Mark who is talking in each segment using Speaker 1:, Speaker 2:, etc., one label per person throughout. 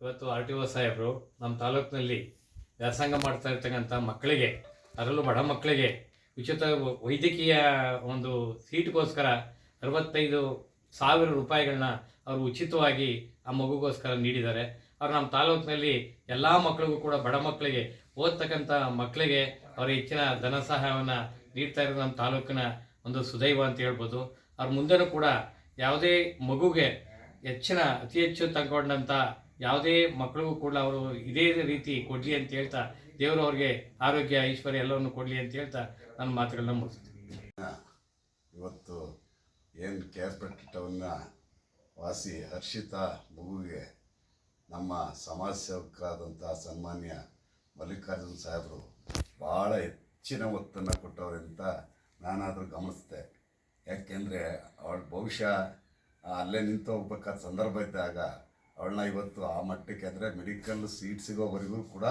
Speaker 1: ಇವತ್ತು R T O ಸಾಹೇಬರು ನಮ್ಮ ತಾಲೂಕಿನಲ್ಲಿ ವ್ಯಾಸಂಗ ಮಾಡ್ತಾ ಇರ್ತಕ್ಕಂಥ ಮಕ್ಕಳಿಗೆ, ಅದರಲ್ಲೂ ಬಡ ಮಕ್ಕಳಿಗೆ ಉಚಿತ ವೈದ್ಯಕೀಯ ಒಂದು ಸೀಟ್ಗೋಸ್ಕರ ಅರವತ್ತೈದು ಸಾವಿರ ರೂಪಾಯಿಗಳನ್ನ ಅವರು ಉಚಿತವಾಗಿ ಆ ಮಗುಗೋಸ್ಕರ ನೀಡಿದ್ದಾರೆ. ಅವ್ರು ನಮ್ಮ ತಾಲೂಕಿನಲ್ಲಿ ಎಲ್ಲ ಮಕ್ಕಳಿಗೂ ಕೂಡ ಬಡ ಮಕ್ಕಳಿಗೆ, ಓದ್ತಕ್ಕಂಥ ಮಕ್ಕಳಿಗೆ ಅವರ ಹೆಚ್ಚಿನ ಧನ ಸಹಾಯವನ್ನು ನೀಡ್ತಾ ಇರೋದು ನಮ್ಮ ತಾಲೂಕಿನ ಒಂದು ಸುದೈವ ಅಂತ ಹೇಳ್ಬೋದು. ಅವ್ರ ಮುಂದೆನೂ ಕೂಡ ಯಾವುದೇ ಮಗುಗೆ ಹೆಚ್ಚಿನ, ಅತಿ ಹೆಚ್ಚು ತಗೊಂಡಂಥ ಯಾವುದೇ ಮಕ್ಕಳಿಗೂ ಕೂಡ ಅವರು ಇದೇ ರೀತಿ ಕೊಡಲಿ ಅಂತ ಹೇಳ್ತಾ, ದೇವರು ಅವ್ರಿಗೆ ಆರೋಗ್ಯ, ಐಶ್ವರ್ಯ ಎಲ್ಲವನ್ನು ಕೊಡಲಿ ಅಂತ ಹೇಳ್ತಾ ನನ್ನ ಮಾತುಗಳನ್ನ ಮುಗಿಸ್ತೀನಿ.
Speaker 2: ಇವತ್ತು ಏನು ಕೆ ಆರ್ ಟೌನ್ನ ವಾಸಿ ಹರ್ಷಿತಾ ಮಗುವಿಗೆ ನಮ್ಮ ಸಮಾಜ ಸೇವಕರಾದಂಥ ಸನ್ಮಾನ್ಯ ಮಲ್ಲಿಕಾರ್ಜುನ್ ಸಾಹೇಬರು ಭಾಳ ಹೆಚ್ಚಿನ ಒತ್ತನ್ನು ಕೊಟ್ಟವ್ರೆ ಅಂತ ನಾನಾದರೂ ಗಮನಿಸಿದೆ. ಯಾಕೆಂದರೆ ಅವಳ ಬಹುಶಃ ಅಲ್ಲೇ ನಿಂತು ಹೋಗ್ಬೇಕಾದ ಸಂದರ್ಭ ಇದ್ದಾಗ ಅವಳನ್ನ ಇವತ್ತು ಆ ಮಟ್ಟಕ್ಕೆ ಅಂದರೆ ಮೆಡಿಕಲ್ ಸೀಟ್ ಸಿಗೋವರೆಗೂ ಕೂಡ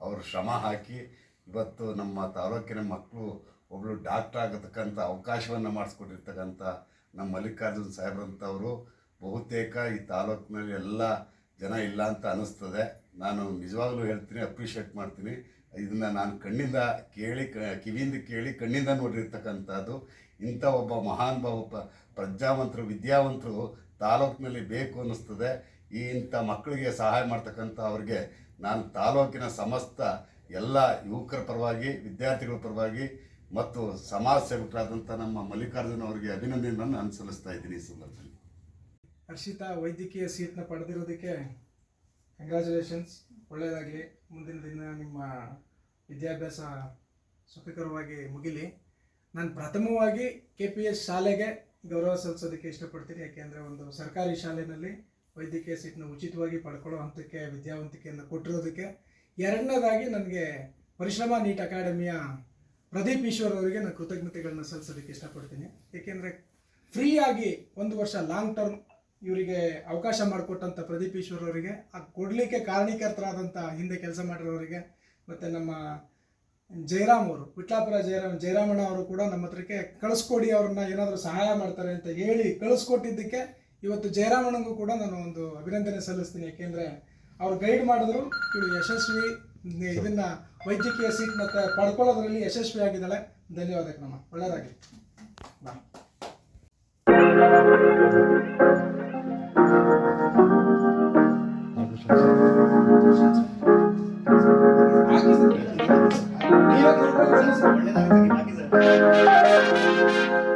Speaker 2: ಅವರು ಶ್ರಮ ಹಾಕಿ ಇವತ್ತು ನಮ್ಮ ತಾಲೂಕಿನ ಮಕ್ಕಳು ಒಬ್ಬಳು ಡಾಕ್ಟರ್ ಆಗತಕ್ಕಂಥ ಅವಕಾಶವನ್ನು ಮಾಡಿಸ್ಕೊಟ್ಟಿರ್ತಕ್ಕಂಥ ನಮ್ಮ ಮಲ್ಲಿಕಾರ್ಜುನ್ ಸಾಹೇಬ್ರಂಥವರು ಬಹುತೇಕ ಈ ತಾಲೂಕಿನಲ್ಲಿ ಎಲ್ಲ ಜನ ಇಲ್ಲ ಅಂತ ಅನ್ನಿಸ್ತದೆ. ನಾನು ನಿಜವಾಗ್ಲೂ ಹೇಳ್ತೀನಿ ಅಪ್ರಿಷಿಯೇಟ್ ಮಾಡ್ತೀನಿ. ಇದನ್ನು ನಾನು ಕಣ್ಣಿಂದ ಕೇಳಿ ಕಿವಿಯಿಂದ ಕೇಳಿ ಕಣ್ಣಿಂದ ನೋಡಿರ್ತಕ್ಕಂಥದ್ದು. ಇಂಥ ಒಬ್ಬ ಮಹಾನ್ ಪ್ರಜಾವಂತರು ಪ್ರಜ್ಞಾವಂತರು, ವಿದ್ಯಾವಂತರು ತಾಲೂಕಿನಲ್ಲಿ ಬೇಕು ಅನ್ನಿಸ್ತದೆ. ಈ ಇಂಥ ಮಕ್ಕಳಿಗೆ ಸಹಾಯ ಮಾಡ್ತಕ್ಕಂಥ ಅವ್ರಿಗೆ ನಾನು ತಾಲೂಕಿನ ಸಮಸ್ತ ಎಲ್ಲ ಯುವಕರ ಪರವಾಗಿ, ವಿದ್ಯಾರ್ಥಿಗಳ ಪರವಾಗಿ ಮತ್ತು ಸಮಾಜ ಸೇವಕರಾದಂಥ ನಮ್ಮ ಮಲ್ಲಿಕಾರ್ಜುನ ಅವರಿಗೆ ಅಭಿನಂದನೆಯನ್ನು ನಾನು ಸಲ್ಲಿಸ್ತಾ ಇದ್ದೀನಿ ಈ ಸಂದರ್ಭದಲ್ಲಿ.
Speaker 3: ಹರ್ಷಿತಾ, ವೈದ್ಯಕೀಯ ಸೀಟ್ನ ಪಡೆದಿರೋದಕ್ಕೆ ಕಂಗ್ರ್ಯಾಚುಲೇಷನ್ಸ್ ಒಳ್ಳೆಯದಾಗಲಿ. ಮುಂದಿನ ದಿನ ನಿಮ್ಮ ವಿದ್ಯಾಭ್ಯಾಸ ಸುಖಕರವಾಗಿ ಮುಗಿಲಿ. ನಾನು ಪ್ರಥಮವಾಗಿ ಕೆ ಪಿ ಎಸ್ ಶಾಲೆಗೆ ಗೌರವ ಸಲ್ಲಿಸೋದಕ್ಕೆ ಇಷ್ಟಪಡ್ತೀನಿ. ಯಾಕೆಂದರೆ ಒಂದು ಸರ್ಕಾರಿ ಶಾಲೆಯಲ್ಲಿ ವೈದ್ಯಕೀಯ ಸೀಟ್ನ ಉಚಿತವಾಗಿ ಪಡ್ಕೊಳ್ಳೋ ಹಂತಕ್ಕೆ, ವಿದ್ಯಾವಂತಿಕೆಯನ್ನು ಕೊಟ್ಟಿರೋದಕ್ಕೆ ಎರಡನೇದಾಗಿ ನನಗೆ ಪರಿಶ್ರಮ ನೀಟ್ ಅಕಾಡೆಮಿಯ ಪ್ರದೀಪ್ ಈಶ್ವರ್ ಅವರಿಗೆ ನಾನು ಕೃತಜ್ಞತೆಗಳನ್ನ ಸಲ್ಲಿಸೋದಕ್ಕೆ ಇಷ್ಟಪಡ್ತೀನಿ. ಏಕೆಂದರೆ ಫ್ರೀಯಾಗಿ ಒಂದು ವರ್ಷ ಲಾಂಗ್ ಟರ್ಮ್ ಇವರಿಗೆ ಅವಕಾಶ ಮಾಡಿಕೊಟ್ಟಂಥ ಪ್ರದೀಪ್ ಈಶ್ವರ್ ಅವರಿಗೆ, ಆ ಕೊಡಲಿಕ್ಕೆ ಕಾರಣೀಕರ್ತರಾದಂಥ ಹಿಂದೆ ಕೆಲಸ ಮಾಡಿರೋರಿಗೆ ಮತ್ತು ನಮ್ಮ ಜಯರಾಮ್ ಅವರು, ವಿಟ್ಲಾಪುರ ಜಯರಾಮ್ ಜಯರಾಮಣ್ಣ ಅವರು ಕೂಡ ನಮ್ಮ ಹತ್ರಕ್ಕೆ ಕಳಿಸ್ಕೊಡಿ ಅವ್ರನ್ನ ಏನಾದರೂ ಸಹಾಯ ಮಾಡ್ತಾರೆ ಅಂತ ಹೇಳಿ ಕಳಿಸ್ಕೊಟ್ಟಿದ್ದಕ್ಕೆ ಇವತ್ತು ಜಯರಾಮಣ್ಣಗೂ ಕೂಡ ನಾನು ಒಂದು ಅಭಿನಂದನೆ ಸಲ್ಲಿಸ್ತೀನಿ. ಯಾಕೆಂದರೆ ಅವ್ರು ಗೈಡ್ ಮಾಡಿದ್ರು, ಇವಳು ಯಶಸ್ವಿ ಇದನ್ನು ವೈದ್ಯಕೀಯ ಸೀಟ್ ಮತ್ತು ಪಡ್ಕೊಳ್ಳೋದ್ರಲ್ಲಿ ಯಶಸ್ವಿ ಆಗಿದ್ದಾಳೆ. ಧನ್ಯವಾದ ನಮ್ಮ ಒಳ್ಳೆಯದಾಗಲಿ. ಬಾ. thank you.